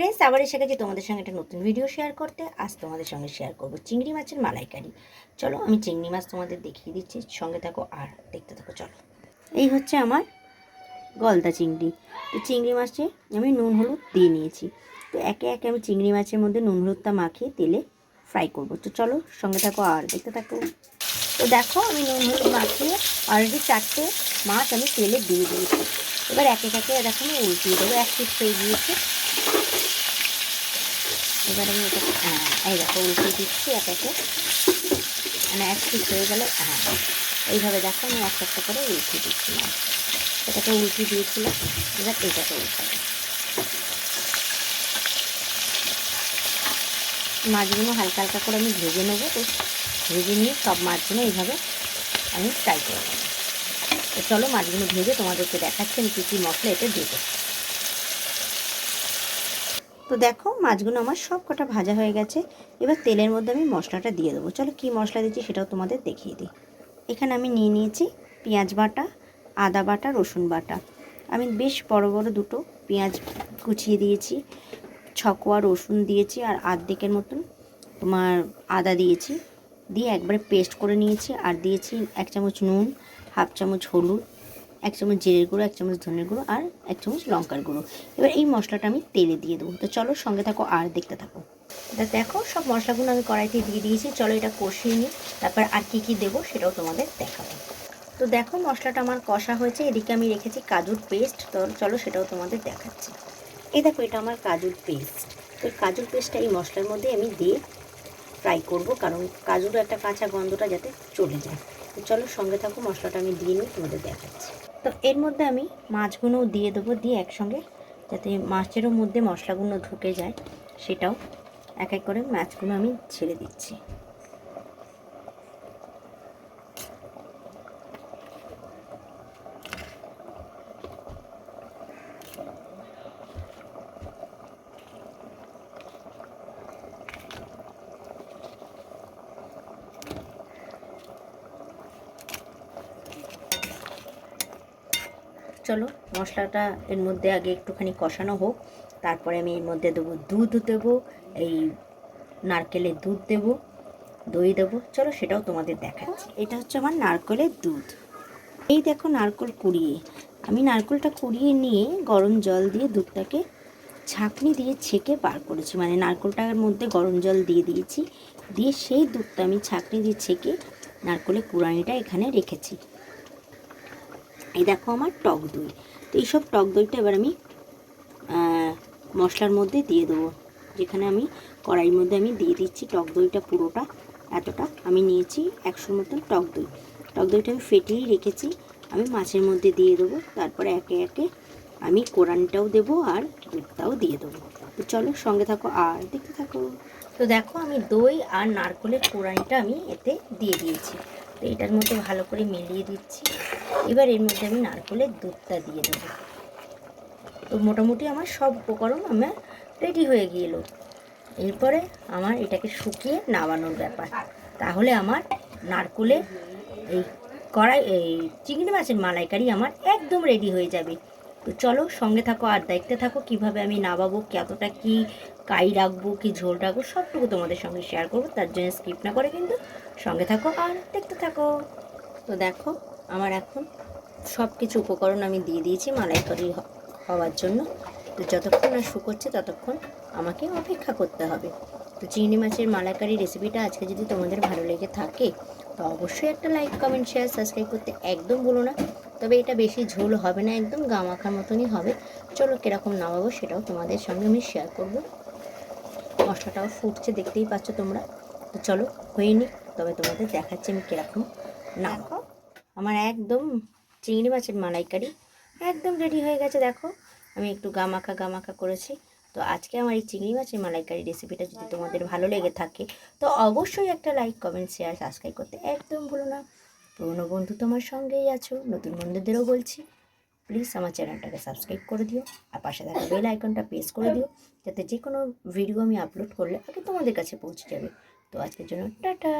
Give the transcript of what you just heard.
Friends আবার এসে গেছি তোমাদের সঙ্গে একটা নতুন ভিডিও শেয়ার করতে। আজ তোমাদের সঙ্গে শেয়ার করব চিংড়ি মাছের মালাইকারি। চলো, আমি চিংড়ি মাছ তোমাদের দেখিয়ে দিচ্ছি। সঙ্গে থাকো আর দেখতে থাকো, চলো। এই হচ্ছে আমার গলদা চিংড়ি। তো চিংড়ি মাছে আমি নুন, হলুদ দিয়ে নিয়েছি। তো একে একে আমি চিংড়ি মাছের মধ্যে নুন হলুদটা মাখিয়ে তেলে ফ্রাই করব। তো চলো, সঙ্গে থাকো আর দেখতে থাকো। তো দেখো, আমি নুন, হলুদ মাখিয়ে অলরেডি চারটে মাছ আমি তেলে দিয়ে দিয়েছি। এবার একে একে দেখো, আমি উল্টিয়ে দেবো। এক পিস হয়ে গিয়েছে। এবার আমি এটাকে হ্যাঁ এই দেখো, উল্টে দিচ্ছি এক একে মানে এক পিস হয়ে গেলে হ্যাঁ। এইভাবে দেখো, আমি একটা একটা করে উল্টে দিচ্ছি মাছ এটাকে উল্টে দিয়েছিলাম, এবার এটাকে উল্টাবো মাছগুলো হালকা হালকা করে আমি ভেজে নেব তো। ভেজে নিয়ে সব মাছগুলো এইভাবে আমি ফ্রাই করে নেব। চলো মাছগুলো ভেজে তোমাদেরকে দেখাচ্ছি আমি কী কী মশলা এতে দেবো তো দেখো, মাছগুলো আমার সব কটা ভাজা হয়ে গেছে। এবার তেলের মধ্যে আমি মশলাটা দিয়ে দেবো। চলো কী মশলা দিচ্ছি সেটাও তোমাদের দেখিয়ে দিই। এখানে আমি নিয়ে নিয়েছি পেঁয়াজ বাটা, আদা বাটা, রসুন বাটা। আমি বেশ বড় বড় দুটো পেঁয়াজ কুচিয়ে দিয়েছি, ছকোয়া রসুন দিয়েছি আর আর্ধেকের মতন তোমার আদা দিয়েছি। দিয়ে একবারে পেস্ট করে নিয়েছি আর দিয়েছি এক চামচ নুন, হাফ চামচ হলুদ এক চামচ জিরের গুঁড়ো, এক চামচ ধনের গুঁড়ো আর এক চামচ লঙ্কার গুঁড়ো। এবার এই মশলাটা আমি তেলে দিয়ে দেবো। তো চলো সঙ্গে থাকো আর দেখতে থাকো। দেখো, সব মশলাগুলো আমি কড়াইতে দিয়ে দিয়েছি। চলো এটা কষিয়ে নিই। তারপর আর কী কী দেবো সেটাও তোমাদের দেখাবো। তো দেখো, মশলাটা আমার কষা হয়েছে। এদিকে আমি রেখেছি কাজুর পেস্ট। তো চলো সেটাও তোমাদের দেখাচ্ছি। এই দেখো, এটা আমার কাজুর পেস্ট। তো কাজুর পেস্টটা এই মশলার মধ্যে আমি দিয়ে ফ্রাই করব। কারণ কাজুর একটা কাঁচা গন্ধটা যাতে চলে যায়। তো চলো সঙ্গে থাকো, মশলাটা আমি দিয়ে নিই, তোমাদের দেখাচ্ছি। তো এর মধ্যে আমি মাছগুলো দিয়ে দেবো, দিয়ে একসঙ্গে যাতে মাছেরও মধ্যে মশলাগুলো ঢুকে যায়, সেটাও এক এক করে মাছগুলো আমি ছেড়ে দিচ্ছি। চলো, মশলাটা এর মধ্যে আগে একটুখানি কষানো হোক, তারপরে আমি এর মধ্যে দেবো দুধ দেবো, এই নারকেলের দুধ দেবো, দই দেবো, চলো সেটাও তোমাদের দেখাচ্ছি। এটা হচ্ছে আমার নারকেলের দুধ। এই দেখো নারকেল কুড়িয়ে। আমি নারকেলটা কুড়িয়ে নিয়ে গরম জল দিয়ে দুধটাকে ছাঁকনি দিয়ে ছেঁকে বার করেছি। মানে নারকেলটার মধ্যে গরম জল দিয়ে দিয়েছি। দিয়ে সেই দুধটা আমি ছাঁকনি দিয়ে ছেঁকে নারকেলের কুড়ানিটা এখানে রেখেছি। দেখো আমার টক দই। তো এইসব টক দইটা এবার আমি মশলার মধ্যে দিয়ে দেবো। যেখানে আমি কড়াইয়ের মধ্যে আমি দিয়ে দিচ্ছি টক দইটা পুরোটা, এতটা। আমি নিয়েছি একশোর মতন টক দই। টক দইটা আমি ফেটিয়েই রেখেছি। আমি মাছের মধ্যে দিয়ে দেবো। তারপরে একে একে আমি কোরআনটাও দেবো আর দুধটাও দিয়ে দেবো। তো চলো সঙ্গে থাকো আর দেখতে থাকো। তো দেখো আমি দই আর নারকলের কোরআনটা আমি এতে দিয়ে দিয়েছি। তো এটার মধ্যে ভালো করে মিলিয়ে দিচ্ছি। এবার এর মধ্যে আমি নারকলের দুধটা দিয়ে দেবো। তো মোটামুটি আমার সব উপকরণ আমার রেডি হয়ে গিয়েল এরপরে আমার এটাকে শুকিয়ে নামানোর ব্যাপার। তাহলে আমার নারকলের এই কড়াই, এই চিংড়ি মাছের মালাইকারি আমার একদম রেডি হয়ে যাবে। তো চলো সঙ্গে থাকো আর দেখতে থাকো কীভাবে আমি নামাবো, কতটা কি কাই রাখব, কি ঝোল রাখব, সবটুকু তোমাদের সঙ্গে শেয়ার করব। তার জন্য স্কিপ না করে কিন্তু সঙ্গে থাকো আর দেখতে থাকো। তো দেখো আমার এখন সব কিছু উপকরণ আমি দিয়ে দিয়েছি মালাইকারি হওয়ার জন্য। তো যতক্ষণ না শুকোচ্ছে ততক্ষণ আমাকে অপেক্ষা করতে হবে। তো চিংড়ি মাছের মালাইকারি রেসিপিটা আজকে যদি তোমাদের ভালো লেগে থাকে, তো অবশ্যই একটা লাইক কমেন্ট শেয়ার সাবস্ক্রাইব করতে একদম বলো না। তবে এটা বেশি ঝোল হবে না, একদম গামাখার মতনই হবে। চলো কীরকম নামাবো সেটাও তোমাদের সঙ্গে আমি শেয়ার করব। মশলাটাও ফুটছে, দেখতেই পাচ্ছ তোমরা। তো চলো হয়ে নি তবে তোমাদের দেখাচ্ছি আমি কীরকম নামাবো। আমার একদম চিংড়ি মাছের মালাইকারি একদম রেডি হয়ে গেছে, দেখো। আমি একটু গামাখা গামাখা করেছি। তো আজকে আমার এই চিংড়ি মাছের মালাইকারি রেসিপিটা যদি তোমাদের ভালো লেগে থাকে, তো অবশ্যই একটা লাইক কমেন্ট শেয়ার সাবস্ক্রাইব করতে একদম ভুলো না। পুরনো বন্ধু তোমার সঙ্গেই আছো, নতুন বন্ধুদেরও বলছি প্লিজ আমার চ্যানেলটাকে সাবস্ক্রাইব করে দিও, আর পাশে থাকা বেল আইকনটা প্রেস করে দিও, যাতে যে কোনো ভিডিও আমি আপলোড করলে আগে তোমাদের কাছে পৌঁছে যাবে। তো আজকের জন্য টাটা।